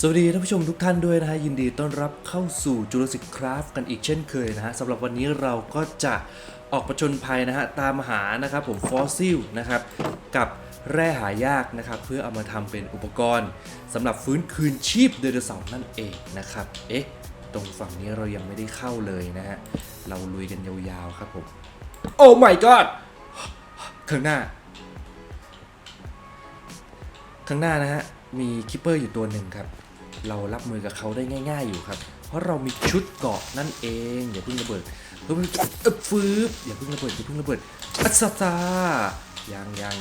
สวัสดีท่านผู้ชมทุกท่านด้วยนะฮะยินดีต้อนรับเข้าสู่ Jurassic Craft กันอีกเช่นเคยนะฮะสำหรับวันนี้เราก็จะออกประชนภัยนะฮะตามหานะครับผมฟอสซิลนะครับกับแร่หายากนะครับเพื่อเอามาทำเป็นอุปกรณ์สำหรับฟื้นคืนชีพไดโนเสาร์นั่นเองนะครับเอ๊ะตรงฝั่งนี้เรายังไม่ได้เข้าเลยนะฮะเราลุยกันยาวๆครับผมโอ้ my god ข้างหน้า ข้างหน้านะฮะมีคิปเปอร์อยู่ตัวหนึ่งครับ เรารับมือกับเขาได้ง่าย ๆ อยู่ครับ เพราะเรามีชุดเกาะนั่นเองอย่าเพิ่งระเบิดเพิ่งเอฟืบอย่าเพิ่งระเบิดอย่าเพิ่งระเบิดอัศตายังยัง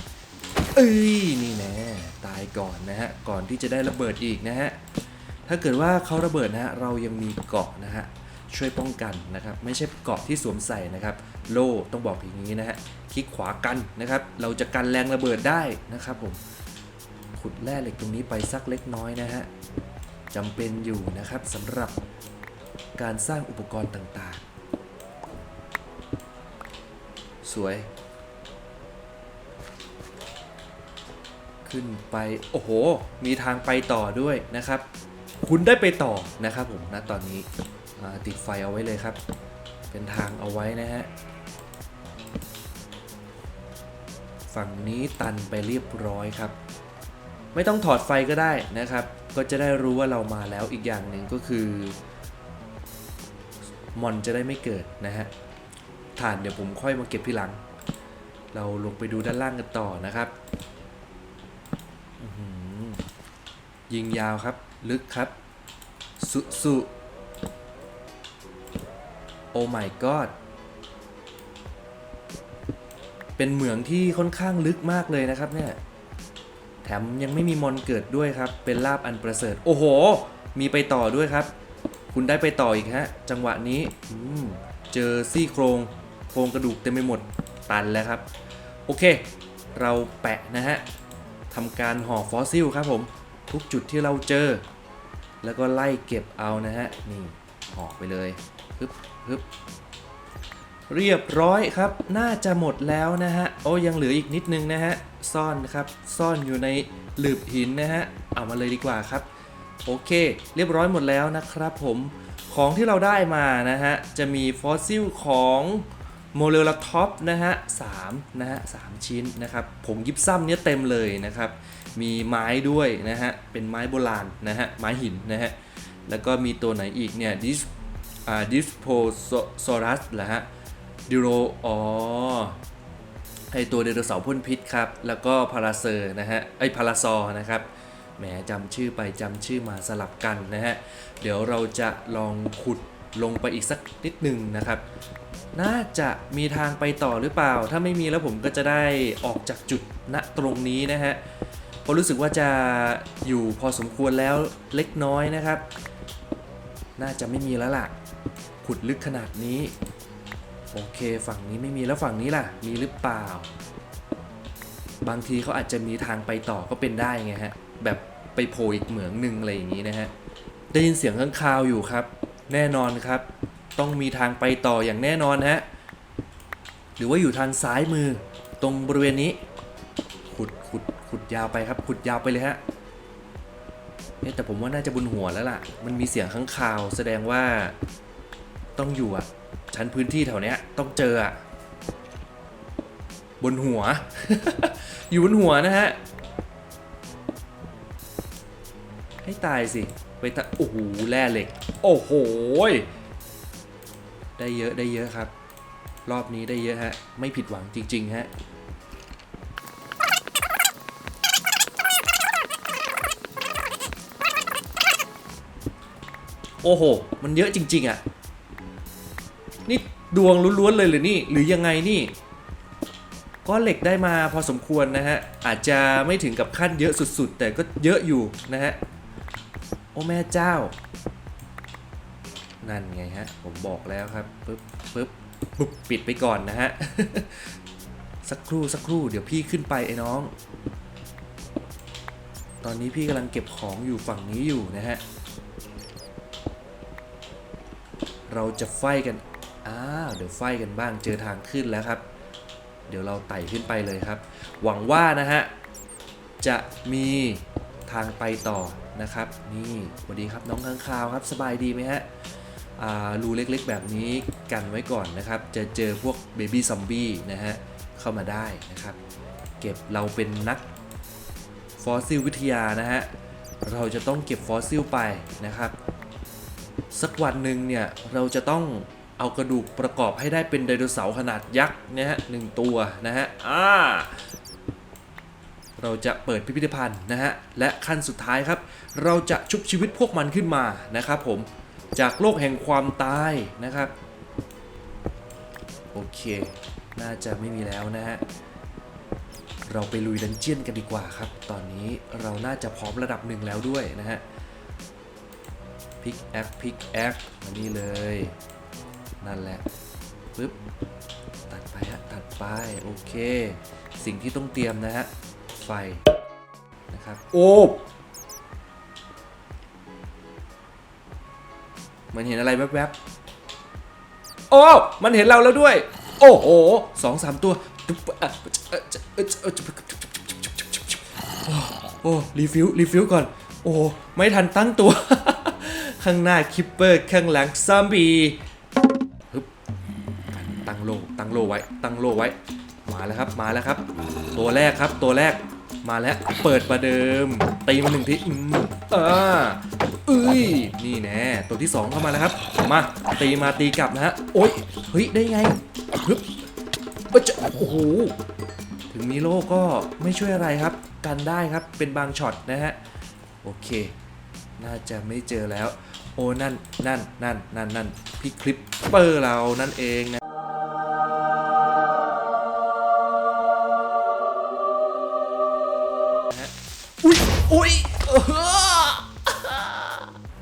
เอ้ยนี่แน่ตายก่อนนะฮะก่อนที่จะได้ระเบิดอีกนะฮะถ้าเกิดว่าเขาระเบิดนะฮะเรายังมีเกาะนะฮะช่วยป้องกันนะครับ ไม่ใช่เกาะที่สวมใส่นะครับ โล่ต้องบอกอย่างนี้นะฮะคลิกขวากันนะครับ เราจะกันแรงระเบิดได้นะครับผมขุดแร่เหล็กตรงนี้ไปสักเล็กน้อยนะฮะ จำเป็นอยู่นะครับสำหรับการสร้างอุปกรณ์ต่างๆ สวย ขึ้นไป โอ้โห มีทางไปต่อด้วยนะครับ คุณได้ไปต่อนะครับผมนะตอนนี้ติดไฟเอาไว้เลยครับ เป็นทางเอาไว้นะฮะฝั่งนี้ตันไปเรียบร้อยครับ ไม่ต้องถอดไฟก็ได้นะครับ ก็จะได้รู้ว่าเรามาแล้วอีกอย่างหนึ่งก็คือมอนจะได้ไม่เกิดนะฮะฐานเดี๋ยวผมค่อยมาเก็บที่หลัง เราลงไปดูด้านล่างกันต่อนะครับยิงยาวครับ ลึกครับ สุสุโอ้ my god เป็นเหมืองที่ค่อนข้างลึกมากเลยนะครับเนี่ย แถมยังไม่มีมอนเกิดด้วยครับ เป็นลาบอันประเสริฐ โอ้โห มีไปต่อด้วยครับ คุณได้ไปต่ออีกฮะ จังหวะนี้อเจอซี่โครง โครงกระดูกเต็มไปหมดตันแล้วครับ โอเค เราแปะนะฮะทำการห่อฟอสซิลครับผม ทุกจุดที่เราเจอ แล้วก็ไล่เก็บเอานะฮะ นี่ ห่อไปเลยฮึบฮึบเรียบร้อยครับ น่าจะหมดแล้วนะฮะ โอ้ยังเหลืออีกนิดนึงนะฮะ ซ่อนครับ ซ่อนอยู่ในหลืบหินนะฮะ เอามาเลยดีกว่าครับ โอเค เรียบร้อยหมดแล้วนะครับผม ของที่เราได้มานะฮะ จะมีฟอสซิลของโมเลลาท็อปนะฮะสามนะฮะสามชิ้นนะครับผงยิบซ้ำเนี้ยเต็มเลยนะครับ มีไม้ด้วยนะฮะ เป็นไม้โบราณนะฮะ ไม้หินนะฮะ แล้วก็มีตัวไหนอีกเนี่ยดิสอ่าดิสโพโซรัสเหรอฮะดิโรอ๋อ ไอตัวไดโนเสาร์พ่นพิษครับ แล้วก็พาราเซอร์นะฮะ ไอพาราซอร์นะครับ แหมจำชื่อไปจำชื่อมาสลับกันนะฮะ เดี๋ยวเราจะลองขุดลงไปอีกสักนิดหนึ่งนะครับ น่าจะมีทางไปต่อหรือเปล่า ถ้าไม่มีแล้วผมก็จะได้ออกจากจุดณตรงนี้นะฮะเพราะรู้สึกว่าจะอยู่พอสมควรแล้วเล็กน้อยนะครับ น่าจะไม่มีแล้วล่ะ ขุดลึกขนาดนี้ โอเคฝั่งนี้ไม่มีแล้วฝั่งนี้ล่ะ มีหรือเปล่า บางทีเขาอาจจะมีทางไปต่อก็เป็นได้ไงฮะ แบบไปโผล่อีกเหมืองหนึ่งอะไรอย่างนี้นะฮะ ได้ยินเสียงข้างคาวอยู่ครับ แน่นอนครับ ต้องมีทางไปต่ออย่างแน่นอนฮะ หรือว่าอยู่ทางซ้ายมือ ตรงบริเวณนี้ ขุดขุดขุดยาวไปครับ ขุดยาวไปเลยฮะเอ๊แต่ผมว่าน่าจะบนหัวแล้วล่ะ มันมีเสียงข้างคาว แสดงว่าต้องอยู่อะ ชั้นพื้นที่แถวเนี้ยต้องเจออะบนหัว อยู่บนหัวนะฮะ ให้ตายสิ ไปตะโอ้โหแร่เหล็ก โอ้โห ได้เยอะได้เยอะครับ รอบนี้ได้เยอะฮะ ไม่ผิดหวังจริง ๆ ฮะ โอ้โห มันเยอะจริง ๆ อะ นี่ดวงล้วนๆเลยหรือนี่ หรือยังไงนี่ ก็เหล็กได้มาพอสมควรนะฮะ อาจจะไม่ถึงกับขั้นเยอะสุดๆ แต่ก็เยอะอยู่นะฮะ โอ้แม่เจ้า นั่นไงฮะ ผมบอกแล้วครับปึ๊บปึ๊บปึ๊บปิดไปก่อนนะฮะ สักครู่สักครู่เดี๋ยวพี่ขึ้นไปไอ้น้อง ตอนนี้พี่กำลังเก็บของอยู่ฝั่งนี้อยู่นะฮะ เราจะไฟกัน อ้าวเดี๋ยวไฟกันบ้างเจอทางขึ้นแล้วครับ เดี๋ยวเราไต่ขึ้นไปเลยครับ หวังว่านะฮะจะมีทางไปต่อนะครับ นี่สวัสดีครับน้องค้างคาวครับสบายดีไหมฮะอ่ารูเล็กๆ แบบนี้กันไว้ก่อนนะครับ จะเจอพวกเบบี้ซอมบี้นะฮะเข้ามาได้นะครับ เก็บเราเป็นนักฟอสซิลวิทยานะฮะเราจะต้องเก็บฟอสซิลไปนะครับ สักวันหนึ่งเนี่ยเราจะต้อง เอากระดูกประกอบให้ได้เป็นไดโนเสาร์ขนาดยักษ์นะฮะหนึ่งตัวนะฮะอ่าเราจะเปิดพิพิธภัณฑ์นะฮะและขั้นสุดท้ายครับ เราจะชุบชีวิตพวกมันขึ้นมานะครับผมจากโลกแห่งความตายนะครับ โอเค น่าจะไม่มีแล้วนะฮะเราไปลุยดันเจียนกันดีกว่าครับ ตอนนี้เราน่าจะพร้อมระดับหนึ่งแล้วด้วยนะฮะพิกแอคพิกแอคมานี่เลย นั่นแหละปึ๊บตัดไปฮะตัดไปโอเค สิ่งที่ต้องเตรียมนะฮะไฟนะครับโอ้มันเห็นอะไรแวบๆ โอ้ มันเห็นเราแล้วด้วย โอ้โหสองสามตัว โอ้ รีฟิวรีฟิวก่อน โอ้ ไม่ทันตั้งตัว ข้างหน้าคิปเปอร์ ข้างหลังซอมบี้ฮึบตั้ง โลตั้งโลไว้ ตั้งโลไว้ มาแล้วครับ มาแล้วครับ ตัวแรกครับ ตัวแรก มาแล้ว เปิดประเดิม ตีมาหนึ่งทีอืมอ่าเอ้ย นี่แน่ ตัวที่สองเข้ามาแล้วครับ มา ตีมาตีกลับนะฮะ โอ๊ย เฮ้ย ได้ไงฮึบเจะโอ้โห ถึงมีโล่ก็ไม่ช่วยอะไรครับ กันได้ครับ เป็นบางช็อตนะฮะ โอเค น่าจะไม่เจอแล้ว โอ้นั่น นั่น นั่น นั่น นั่น พี่คลิปเปอร์เรานั่นเองนะ อุ๊ยอุ๊ยเออ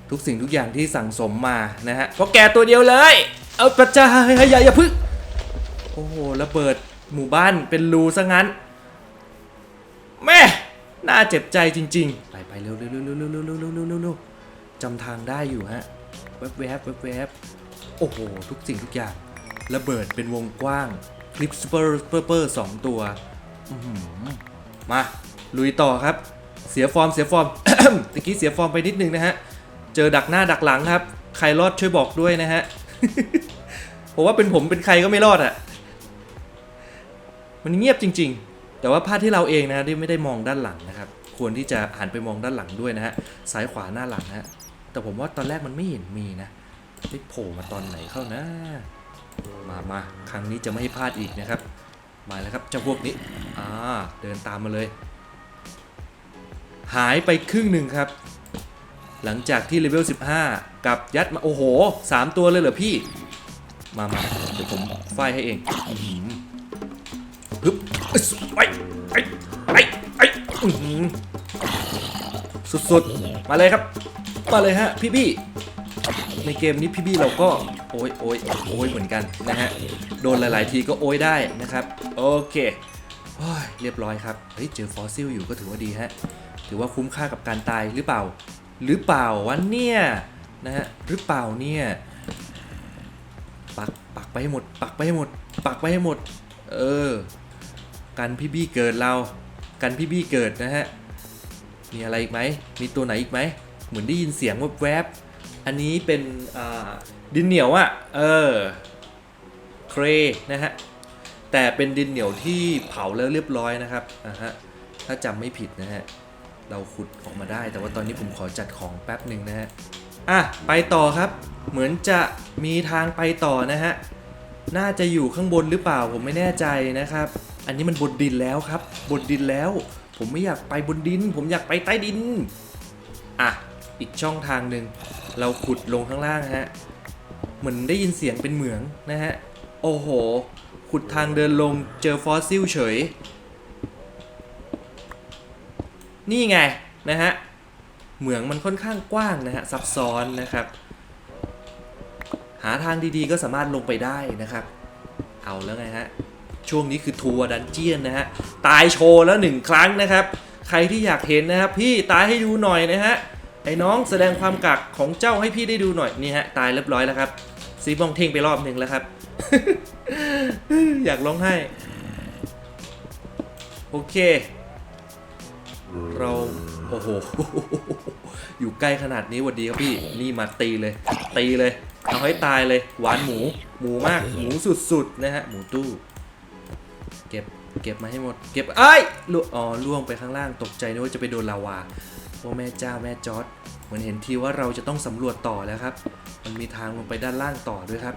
ทุกสิ่งทุกอย่างที่สั่งสมมานะฮะเพราะแกตัวเดียวเลย เอาประจายอย่าอย่าพึ่งโอ้โหระเบิดหมู่บ้านเป็นรูซะงั้น แม่น่าเจ็บใจจริงๆ ไปไปเร็วเร็วเร็วเร็วเร็วเร็วเร็วเร็วเร็วเร็วเร็วจำทางได้อยู่ฮะแวบแวบแวบแวบโอ้โห ทุกสิ่งทุกอย่าง ระเบิดเป็นวงกว้างคลิปสเปอร์สเปอร์เปอร์สองตัวอื้อหือมา ลุยต่อครับ เสียฟอร์มเสียฟอร์มตะกี้เสียฟอร์มไปนิดนึงนะฮะ เจอดักหน้าดักหลังครับ ใครรอดช่วยบอกด้วยนะฮะ ผมว่าเป็นผมเป็นใครก็ไม่รอดอะ่ะ มันเงียบจริง ๆ แต่ว่าพลาดที่เราเองนะที่ไม่ได้มองด้านหลังนะครับ ควรที่จะหันไปมองด้านหลังด้วยนะฮะ ซ้ายขวาหน้าหลังนะฮะ แต่ผมว่าตอนแรกมันไม่เห็นมีนะได้โผล่มาตอนไหนเข้านะ มามาครั้งนี้จะไม่ให้พลาดอีกนะครับ มาแล้วครับเจ้าพวกนี้ อ่า เดินตามมาเลย หายไปครึ่งหนึ่งครับ หลังจากที่เลเวล 15 กับยัดมา โอ้โห 3 ตัวเลยเหรอพี่ มามาเดี๋ยวผมไฟให้เองอื้อหือฮึบอึ๊สไปไปไปไปสุดๆ มาเลยครับ มาเลยฮะพี่พี่ในเกมนี้พี่พี่เราก็โอ้ยโอ้ยโอ้ยเหมือนกันนะฮะ โดนหลาย ๆ ทีก็โอ้ยได้นะครับ โอเคเรียบร้อยครับ เฮ้ย เจอฟอสซิลอยู่ก็ถือว่าดีฮะ ถือว่าคุ้มค่ากับการตายหรือเปล่า หรือเปล่าวะเนี่ยนะฮะหรือเปล่าเนี่ยปักปักไปให้หมด ปักไปให้หมด ปักไปให้หมด เออ กันพี่บี้เกิดเรา กันพี่บี้เกิดนะฮะมีอะไรอีกไหมมีตัวไหนอีกไหมเหมือนได้ยินเสียงแวบๆอันนี้เป็นอ่าดินเหนียวอะ่ะเออเครนะฮะแต่เป็นดินเหนียวที่เผาแล้วเรียบร้อยนะครับอ่าฮะถ้าจำไม่ผิดนะฮะ เราขุดออกมาได้ แต่ว่าตอนนี้ผมขอจัดของแป๊บหนึ่งนะฮะอะไปต่อครับ เหมือนจะมีทางไปต่อนะฮะน่าจะอยู่ข้างบนหรือเปล่าผมไม่แน่ใจนะครับ อันนี้มันบนดินแล้วครับบนดินแล้ว ผมไม่อยากไปบนดิน ผมอยากไปใต้ดินอะอีกช่องทางหนึ่งเราขุดลงข้างล่างฮะเหมือนได้ยินเสียงเป็นเหมืองนะฮะโอ้โห ขุดทางเดินลงเจอฟอสซิลเฉย นี่ไงนะฮะเหมืองมันค่อนข้างกว้างนะฮะซับซ้อนนะครับ หาทางดีๆก็สามารถลงไปได้นะครับ เอาแล้วไงฮะช่วงนี้คือทัวร์ดันเจียนนะฮะตายโชว์แล้วหนึ่งครั้งนะครับ ใครที่อยากเห็นนะครับพี่ตายให้ดูหน่อยนะฮะไอ้น้องแสดงความกักของเจ้าให้พี่ได้ดูหน่อยนี่ฮะตายเรียบร้อยแล้วครับซีบองเท่งไปรอบหนึ่งแล้วครับ อยากร้องไห้โอเค เรา โอ้โห อยู่ใกล้ขนาดนี้หวัดดีครับพี่ นี่มาตีเลย ตีเลย เอาให้ตายเลย หวานหมู หมูมาก หมูสุดๆ นะฮะ หมูตู้ เก็บ เก็บมาให้หมด เก็บเอ้ยล่วงอ๋อ ล่วงไปข้างล่าง ตกใจนึกว่าจะไปโดนลาวาโอ้แม่เจ้าแม่จอร์ดเหมือนเห็นทีว่าเราจะต้องสำรวจต่อแล้วครับ มันมีทางลงไปด้านล่างต่อด้วยครับ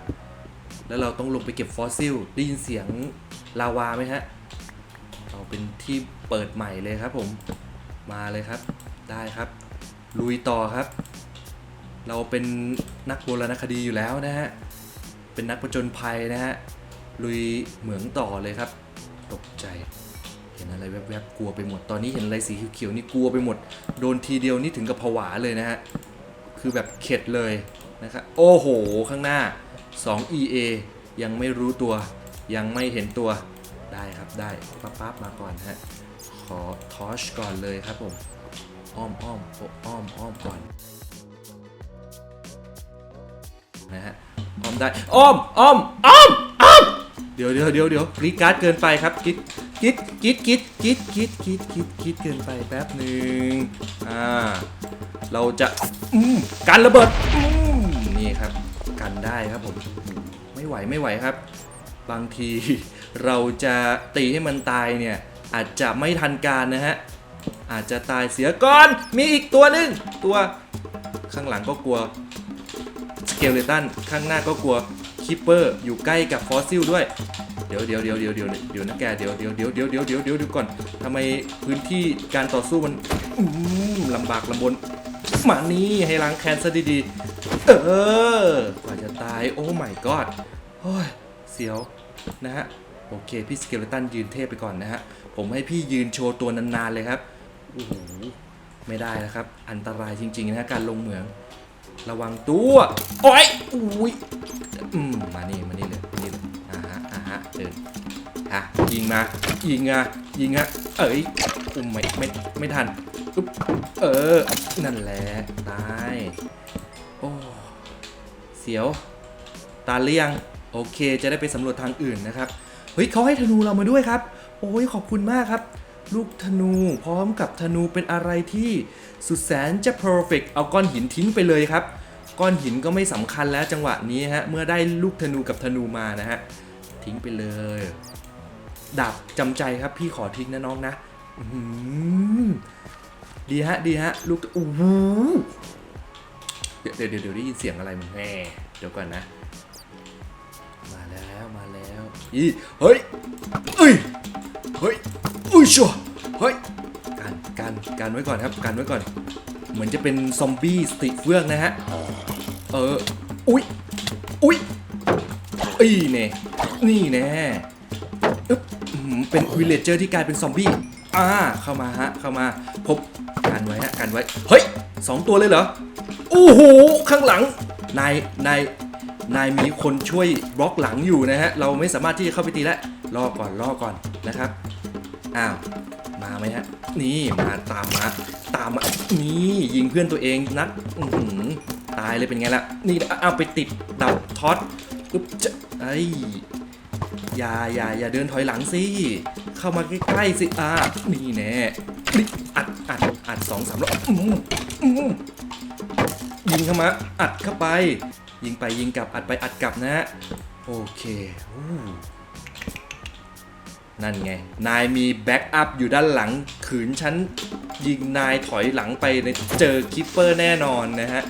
แล้วเราต้องลงไปเก็บฟอสซิล ได้ยินเสียงลาวาไหมฮะ เอาเป็นที่เปิดใหม่เลยครับผม มาเลยครับ ได้ครับ ลุยต่อครับ เราเป็นนักโบราณคดีอยู่แล้วนะฮะ เป็นนักประจนภัยนะฮะ ลุยเหมืองต่อเลยครับ ตกใจ เห็นอะไรแวบๆ กลัวไปหมด ตอนนี้เห็นอะไรสีเขียวๆนี่กลัวไปหมด โดนทีเดียวนี่ถึงกับผวาเลยนะฮะ คือแบบเข็ดเลยนะครับ โอ้โห ข้างหน้า 2 EA ยังไม่รู้ตัว ยังไม่เห็นตัว ได้ครับ ได้ปั๊บปั๊บมาก่อนฮะ ขอทอชก่อนเลยครับผม อ้อมอ้อมอ้อมอ้อมก่อนนะฮะอ้อมได้อ้อมอ้อมอ้อมอ้อมเดี๋ยวเดี๋ยวเดี๋ยวเดี๋ยวกรีดการ์ดเกินไปครับกิดกิดกิดกิดกิดกิดกิดกิดกิดเกินไปแป๊บหนึ่งอ่าเราจะอืมกันระเบิดอืมนี่ครับ กันได้ครับผมไม่ไหวไม่ไหวครับ บางทีเราจะตีให้มันตายเนี่ย อาจจะไม่ทันการนะฮะ อาจจะตายเสียก่อน มีอีกตัวหนึ่งตัวข้างหลังก็กลัวสเกลเลตันข้างหน้าก็กลัวคิปเปอร์อยู่ใกล้กับฟอสซิลด้วย เดี๋ยวเดี๋ยวเดี๋ยวเดี๋ยวเดี๋ยวเดี๋ยวนะแกเดี๋ยวเดี๋ยวเดี๋ยวเดี๋ยวเดี๋ยวเดี๋ยวเดี๋ยวเดี๋ยวก่อนทำไมพื้นที่การต่อสู้มันลำบากลำบนมานี่ให้ล้างแค้นซะดีๆ เออกว่าจะตายโอ้ my god โอ้ยเสียวนะฮะ โอเค พี่สเกเลตันยืนเทพไปก่อนนะฮะ ผมให้พี่ยืนโชว์ตัวนานๆเลยครับโอ้โหไม่ได้นะครับ อันตรายจริงๆนะฮะการลงเหมือง ระวังตัวโอ้ยอุ้ยอืมมานี่มานี่เลยมานี่เลยอ่าฮะอ่าฮะเดินฮะยิงมายิงอะยิงอะเอ้ยอุ้มไม่ไม่ไม่ทันอุ๊บเออ นั่นแหละตายโอ้เสียวตาเลี่ยงโอเค จะได้ไปสำรวจทางอื่นนะครับเฮ้ยเขาให้ธนูเรามาด้วยครับ โอ้ยขอบคุณมากครับ ลูกธนูพร้อมกับธนูเป็นอะไรที่สุดแสนจะ perfect เอาก้อนหินทิ้งไปเลยครับ ก้อนหินก็ไม่สำคัญแล้วจังหวะนี้ฮะ เมื่อได้ลูกธนูกับธนูมานะฮะ ทิ้งไปเลย ดาบจำใจครับพี่ขอทิ้งนะน้องนะดีฮะดีฮะลูกโอ้โหเดี๋ยวเดี๋ยวเดี๋ยวเดี๋ยวได้ยินเสียงอะไรมันแหมเดี๋ยวก่อนนะ มาแล้วมาแล้วอีเฮ้ยเอ้ย ฮ้ยอุ้ยชัวเฮ้ยการการการไว้ก่อนครับการไว้ก่อน เหมือนจะเป็นซอมบี้สติเฟื่องนะฮะเอออุ้ยอุ้ยอีเน่นี่แน่อึ๊บเป็นวิลเลจเจอร์ที่กลายเป็นซอมบี้อ่าเข้ามาฮะเข้ามาพบกันไว้ฮะกันไว้เฮ้ยสองตัวเลยเหรอโอ้โหข้างหลังนายนายนายมีคนช่วยบล็อกหลังอยู่นะฮะเราไม่สามารถที่จะเข้าไปตีแล้วรอก่อนรอก่อนนะครับ อ้าว มาไหมฮะ นี่มาตามมา ตามมา นี่ยิงเพื่อนตัวเองนัดอื้อหือตายเลยเป็นไงล่ะ นี่เอาไปติดดับท็อตอึ๊บจะไอ้อย่าอย่าอย่าเดินถอยหลังสิ เข้ามาใกล้ๆสิ อ่า นี่แน่นี่อัดอัดอัดสองสามรอบยิงเข้ามา อัดเข้าไป ยิงไปยิงกลับอัดไปอัดกลับนะฮะโอเคอ นั่นไง นายมีแบ็กอัพอยู่ด้านหลัง ขืนฉันยิงนายถอยหลังไปเจอคิปเปอร์แน่นอนนะฮะ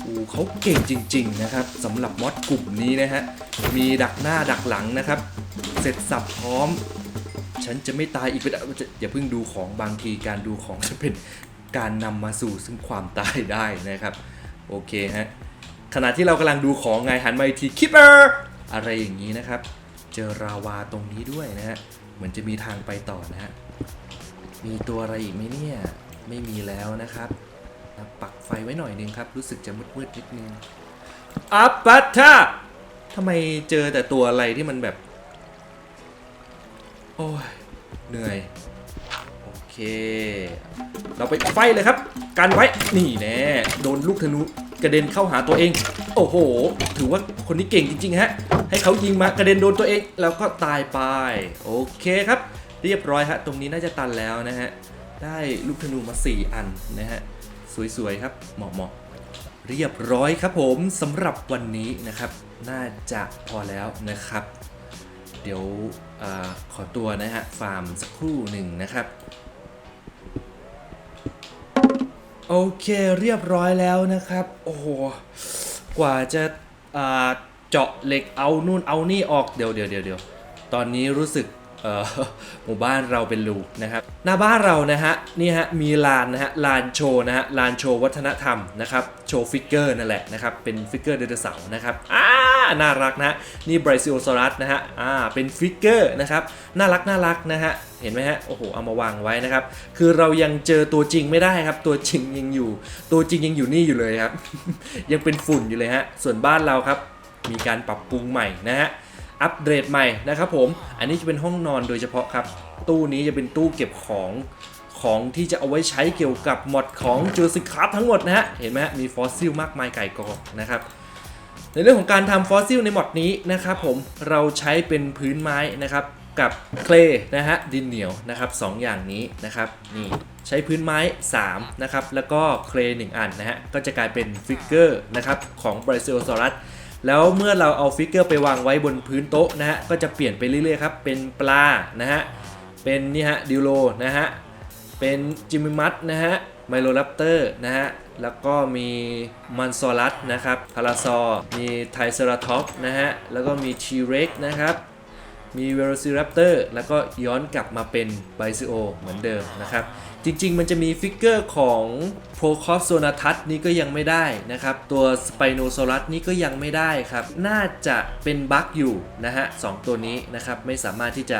โอ้เขาเก่งจริง ๆ นะครับสำหรับมอดกลุ่มนี้นะฮะ มีดักหน้าดักหลังนะครับ เสร็จสับพร้อม ฉันจะไม่ตายอีกเป็นอย่าเพิ่งดูของบางทีการดูของจะเป็นการนำมาสู่ซึ่งความตายได้นะครับ โอเคฮะขณะที่เรากำลังดูของไงหันมาอีกทีคิปเปอร์อะไรอย่างนี้นะครับ เจอราวาตรงนี้ด้วยนะฮะ เหมือนจะมีทางไปต่อนะฮะ มีตัวอะไรอีกไหมเนี่ย ไม่มีแล้วนะครับนะปักไฟไว้หน่อยนึงครับ รู้สึกจะมืดๆนิดนึง อัปปัตตาทำไมเจอแต่ตัวอะไรที่มันแบบ โอ้ย เหนื่อย โอเค เราไปไฟเลยครับ กันไว้ นี่แน่ โดนลูกธนู กระเด็นเข้าหาตัวเอง โอ้โห ถือว่าคนนี้เก่งจริง ๆ ฮะ ให้เขายิงมากระเด็นโดนตัวเอง แล้วก็ตายไป โอเคครับ เรียบร้อยฮะ ตรงนี้น่าจะตันแล้วนะฮะ ได้ลูกธนูมา 4 อันนะฮะ สวย ๆ ครับ เหมาะๆเรียบร้อยครับผมสำหรับวันนี้นะครับ น่าจะพอแล้วนะครับ เดี๋ยวอขอตัวนะฮะ ฟาร์มสักครู่หนึ่งนะครับ โอเคเรียบร้อยแล้วนะครับ โอ้โห กว่าจะเจาะเหล็กเอานู่นเอานี่ออกเดี๋ยวเดี๋ยวเดี๋ยวเดี๋ยวตอนนี้รู้สึกหมู่บ้านเราเป็นรูนะครับ หน้าบ้านเรานะฮะนี่ฮะมีลานนะฮะลานโชว์นะฮะลานโชว์วัฒนธรรมนะครับโชว์ฟิกเกอร์นั่นแหละนะครับเป็นฟิกเกอร์ไดโนเสาร์นะครับอ่า น่ารักนะนี่ไบรซิโอซอรัสนะฮะอ่าเป็นฟิกเกอร์นะครับน่ารักน่ารักนะฮะเห็นไหมฮะโอ้โหเอามาวางไว้นะครับ คือเรายังเจอตัวจริงไม่ได้ครับ ตัวจริงยังอยู่ ตัวจริงยังอยู่นี่อยู่เลยครับ ยังเป็นฝุ่นอยู่เลยฮะส่วนบ้านเราครับ มีการปรับปรุงใหม่นะฮะอัปเดตใหม่นะครับผม อันนี้จะเป็นห้องนอนโดยเฉพาะครับ ตู้นี้จะเป็นตู้เก็บของของที่จะเอาไว้ใช้เกี่ยวกับมอดของจูสิคาร์ทั้งหมดนะฮะ เห็นไหมฮะ มีฟอสซิลมากมายไก่กองนะครับ ในเรื่องของการทำฟอสซิลในหมดนี้นะครับผมเราใช้เป็นพื้นไม้นะครับกับเคลนะฮะดินเหนียวนะครับสองอย่างนี้นะครับนี่ใช้พื้นไม้3นะครับแล้วก็เคล1อันนะฮะก็จะกลายเป็นฟิกเกอร์นะครับของบริซิโอซอรัสแล้วเมื่อเราเอาฟิกเกอร์ไปวางไว้บนพื้นโต๊ะนะฮะก็จะเปลี่ยนไปเรื่อยๆครับเป็นปลานะฮะเป็นนี่ฮะดิโลนะฮะเป็นจิมมิมัสนะฮะ ไมโลแรปเตอร์นะฮะ แล้วก็มีมันซอรัสนะครับพาราซอมีไทเซราท็อปนะฮะ แล้วก็มีทีเร็กนะครับ มีเวโรซิรัปเตอร์แล้วก็ย้อนกลับมาเป็นไบซิโอเหมือนเดิมนะครับ จริงๆ มันจะมีฟิกเกอร์ของโ r o c o p s o n a t u s นี่ก็ยังไม่ได้นะครับ ตัว Spinosaurus นี่ก็ยังไม่ได้ครับ น่าจะเป็นบั๊กอยู่นะฮะสองตัวนี้นะครับ ไม่สามารถที่จะ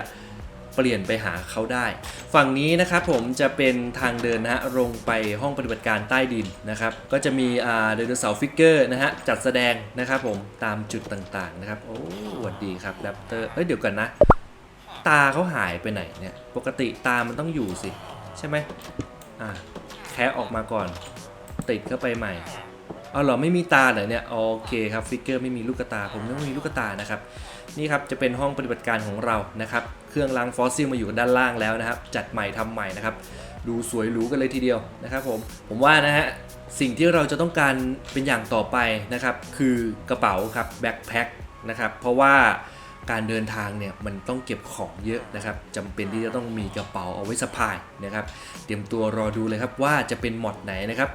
เปลี่ยนไปหาเขาได้ ฝั่งนี้นะครับผมจะเป็นทางเดินนะฮะลงไปห้องปฏิบัติการใต้ดินนะครับ ก็จะมีอ่าไดโนเสาร์ฟิกเกอร์นะฮะจัดแสดงนะครับผมตามจุดต่างๆนะครับโอ้สวัสดีครับแรปเตอร์เอ้ยเดี๋ยวกันนะ ตาเขาหายไปไหนเนี่ยปกติตามันต้องอยู่สิใช่ไหมอะแคะออกมาก่อน ติดเข้าไปใหม่เอาเหรอไม่มีตาเหรอเนี่ยโอเคครับฟิกเกอร์ไม่มีลูกตาผมไม่มีลูกตานะครับ นี่ครับจะเป็นห้องปฏิบัติการของเรานะครับ เครื่องล้างฟอสซิลมาอยู่ด้านล่างแล้วนะครับ จัดใหม่ทำใหม่นะครับ ดูสวยหรูกันเลยทีเดียวนะครับผม ผมว่านะฮะสิ่งที่เราจะต้องการเป็นอย่างต่อไปนะครับ คือกระเป๋าครับแบ็คแพ็คนะครับ เพราะว่า การเดินทางเนี่ยมันต้องเก็บของเยอะนะครับจำเป็นที่จะต้องมีกระเป๋าเอาไว้สะพายนะครับ เตรียมตัวรอดูเลยครับว่าจะเป็นหมอดไหนนะครับ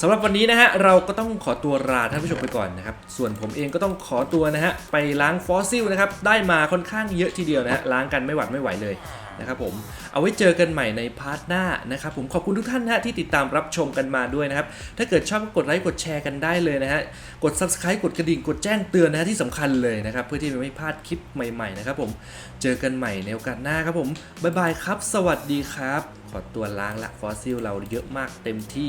สำหรับวันนี้นะฮะเราก็ต้องขอตัวลาท่านผู้ชมไปก่อนนะครับ ส่วนผมเองก็ต้องขอตัวนะฮะไปล้างฟอสซิลนะครับได้มาค่อนข้างเยอะทีเดียวนะฮะล้างกันไม่หวัดไม่ไหวเลย นะครับผมเอาไว้เจอกันใหม่ในพาร์ทหน้านะครับผมขอบคุณทุกท่านนะฮะที่ติดตามรับชมกันมาด้วยนะครับ ถ้าเกิดชอบก็กดไลค์กดแชร์กันได้เลยนะฮะกด subscribe กดกระดิ่งกดแจ้งเตือนนะฮะที่สำคัญเลยนะครับ เพื่อที่จะไม่พลาดคลิปใหม่ๆนะครับผมเจอกันใหม่ในโอกาสหน้าครับผมบ๊ายบายครับ สวัสดีครับ ขอตัวล้างละฟอสซิลเราเยอะมากเต็มที่